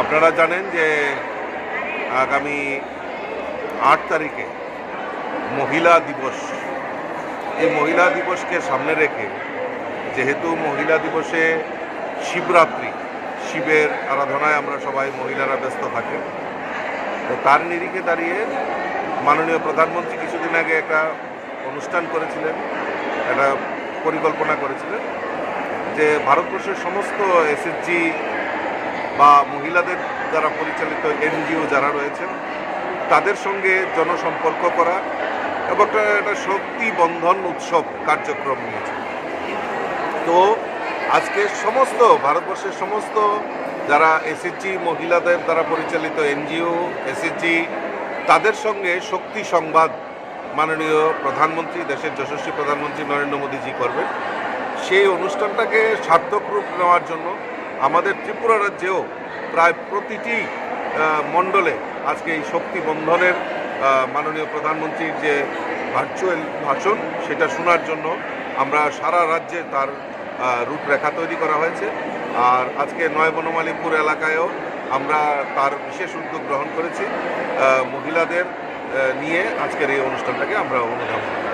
আপনারা জানেন যে আগামী আট তারিখে মহিলা দিবস। এই মহিলা দিবসকে সামনে রেখে যেহেতু মহিলা দিবসে শিবরাত্রি, শিবের আরাধনায় আমরা সবাই মহিলারা ব্যস্ত থাকেন তো তার নিরিখে দাঁড়িয়ে মাননীয় প্রধানমন্ত্রী কিছুদিন আগে একটা অনুষ্ঠান করেছিলেন, একটা পরিকল্পনা করেছিলেন যে ভারতবর্ষের সমস্ত এসএসজি বা মহিলাদের দ্বারা পরিচালিত এনজিও যারা রয়েছেন, তাদের সঙ্গে জনসম্পর্ক করা এবং একটা শক্তি বন্ধন উৎসব কার্যক্রম নিয়েছে। তো আজকে সমস্ত, ভারতবর্ষের সমস্ত যারা এসএসজি মহিলাদের দ্বারা পরিচালিত এনজিও এসএসজি তাদের সঙ্গে শক্তি সংবাদ মাননীয় প্রধানমন্ত্রী, দেশের যশস্বী প্রধানমন্ত্রী নরেন্দ্র মোদীজি করবেন। সেই অনুষ্ঠানটাকে সার্থক রূপ নেওয়ার জন্য আমাদের ত্রিপুরা রাজ্যেও প্রায় প্রতিটি মণ্ডলে আজকে এই শক্তি বন্ধনের মাননীয় প্রধানমন্ত্রীর যে ভার্চুয়াল ভাষণ, সেটা শোনার জন্য আমরা সারা রাজ্যে তার রূপরেখা তৈরি করা হয়েছে। আর আজকে নয় বনমালীপুর এলাকায়ও আমরা তার বিশেষ উদ্যোগ গ্রহণ করেছি। মহিলাদের নিয়ে আজকের এই অনুষ্ঠানটাকে আমরা অনুধাবন করি